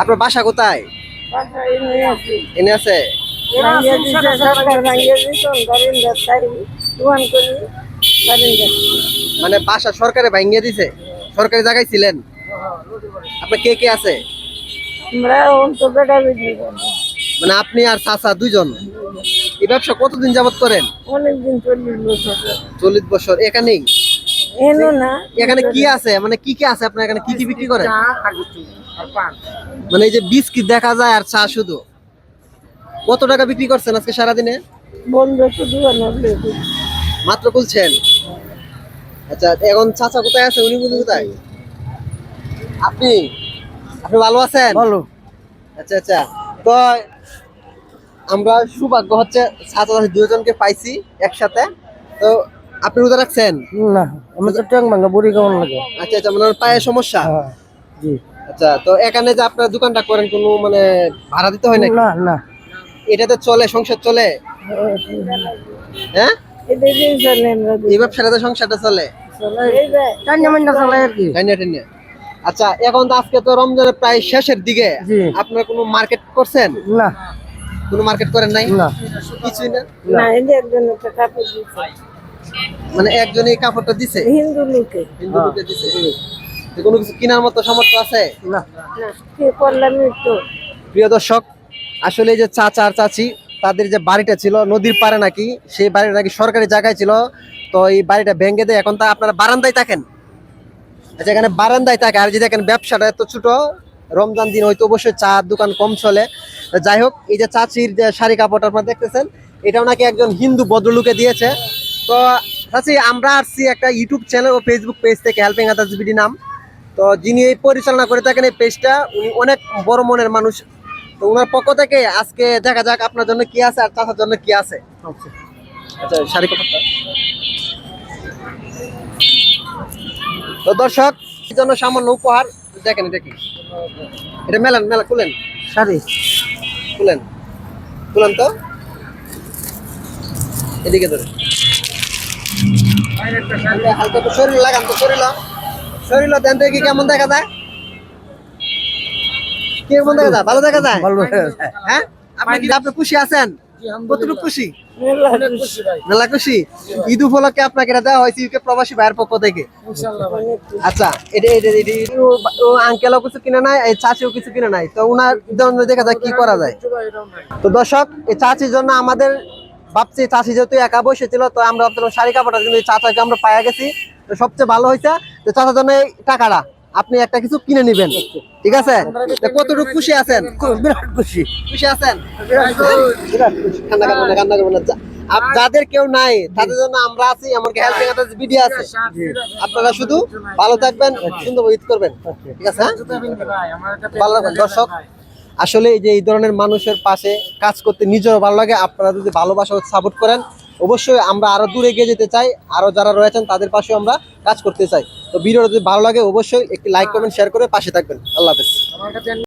আপনার বাসা কোথায়? এনে আছে? মানে বাসা সরকারে ভাঙিয়ে দিছে? সরকারি জায়গায় ছিলেন? আপনার কে কে আছে? মানে আপনি আর চাচা দুইজন। এই ব্যবসা কতদিন যাবত করেন? অনেকদিন চল্লিশ বছর। চল্লিশ বছর। এখানেই? এনো না। এখানে কি আছে? মানে কি কি আছে আপনার এখানে? কি কি বিক্রি করেন? মানে এই যে বিস্কিট দেখা যায় আর চা শুধু। কত টাকা বিক্রি করছেন আজকে সারাদিনে? মাত্র খুলছেন? আচ্ছা এখন চাচা কোথায় আছে? উনি বুঝি কোথায়? আপনি? আপনি ভালো আছেন? ভালো। আচ্ছা আচ্ছা। তো আমরা সৌভাগ্য হচ্ছে ছাত্র দুজনকে পাইছি একসাথে। তো আপনি রোজা রাখছেন? না আমি তো ট্যাং ভাঙা বুড়ি কেমন লাগে? আচ্ছা আচ্ছা মানে পায়ে সমস্যা? হ্যাঁ জি। আচ্ছা তো এখানে যে আপনার দোকানটা করেন কোনো মানে ভাড়া দিতে হয় নাকি? না না। এটাতে চলে সংসার চলে? হ্যাঁ? সংসারটা চলে? আচ্ছা এখন তো আজকে তো রমজানের প্রায় শেষের দিকে। আপনারা কোনো মার্কেট করছেন? না। কোনো মার্কেট করেন নাই? না। কিছুই না? না এই যে একজন কাপড় দিছে। মানে একজন এই কাপড়টা দিছে? হিন্দু লোকে। হিন্দু লোকে দিছে তো কোনো কিছু কেনার মতো সামর্থ্য আছে? না। না কি করলাম তো প্রিয় দর্শক আসলে যে চাচা আর চাচি তাদের যে বাড়িটা ছিল নদীর পারে নাকি সেই বাড়িটা নাকি সরকারি জায়গায় ছিল। তো এই বাড়িটা ভেঙে দেয় এখন তা আপনারা বারান্দায় থাকেন। আচ্ছা এখানে বারান্দায় থাকে। আর যদি দেখেন ব্যবসাটা এত ছোট রমজান দিন হয়তো অবশ্যই চা দোকান কম চলে। যাই হোক এই যে চাচির যে শাড়ি কাপড় আপনারা দেখতেছেন এটাও নাকি একজন হিন্দু ভদ্রলোকে দিয়েছে। তো চাচি আমরা আসছি একটা ইউটিউব চ্যানেল ও ফেসবুক পেজ থেকে হেল্পিং আদার্স বিডি নাম। তো যিনি এই পরিচালনা করে থাকেন এই পেজটা উনি অনেক বড় মনের মানুষ। তো ওনার পক্ষ থেকে আজকে দেখা যাক আপনার জন্য কি আছে আর চাচার জন্য কি আছে। আচ্ছা। শাড়ি কাপড়টা তো দর্শক জন্য সামান্য উপহার দেখেন এটা কি। এটা মেলান মেলা খুলেন। শাড়ি। খুলেন। খুলেন তো। এদিকে ধরে হালকা হালকা শরীর লাগান তো শরীর শরীর দেন দেখি কেমন দেখা যায়। কেমন দেখা যায়? ভালো দেখা যায়? ভালো হ্যাঁ? আপনি কি আপনি খুশি আছেন? কতটুকু খুশি? মেলা খুশি। ঈদ উপলক্ষে আপনাকে দেওয়া হয়েছে ইউকে প্রবাসী ভাইয়ের পক্ষ থেকে। আচ্ছা এটা এটা এটা ও আঙ্কেলও কিছু কিনে নাই এই চাচিও কিছু কিনে নাই। তো উনার জন্য দেখা যায় কি করা যায়। তো দর্শক এই চাচির জন্য আমাদের ভাবছি চাচি যেহেতু একা বসেছিল তো আমরা ভাবছিলাম শাড়ি কাপড়টা কিন্তু চাচাকে আমরা পাইয়া গেছি। তো সবচেয়ে ভালো হয়েছে তো চাচার জন্য এই টাকাটা আপনি একটা কিছু কিনে নিবেন। ঠিক আছে? কতটুকু খুশি আছেন? বিরাট খুশি। খুশি আছেন? কান্না করবেন না কান্না করবেন না। যাদের কেউ নাই তাদের জন্য আমরা আছি এমনকি হেল্পিং ভিডিও আছে। আপনারা শুধু ভালো থাকবেন সুন্দর ঈদ করবেন। ঠিক আছে হ্যাঁ? ভালো থাকবেন দর্শক। আসলে যে এই ধরনের মানুষের পাশে কাজ করতে নিজেরও ভালো লাগে। আপনারা যদি ভালোবাসা সাপোর্ট করেন, অবশ্যই আমরা আরও দূরে এগিয়ে যেতে চাই। আরও যারা রয়েছেন, তাদের পাশেও আমরা কাজ করতে চাই। তো ভিডিওটা যদি ভালো লাগে, অবশ্যই একটি লাইক করবেন শেয়ার করে পাশে থাকবেন। আল্লাহ হাফেজ।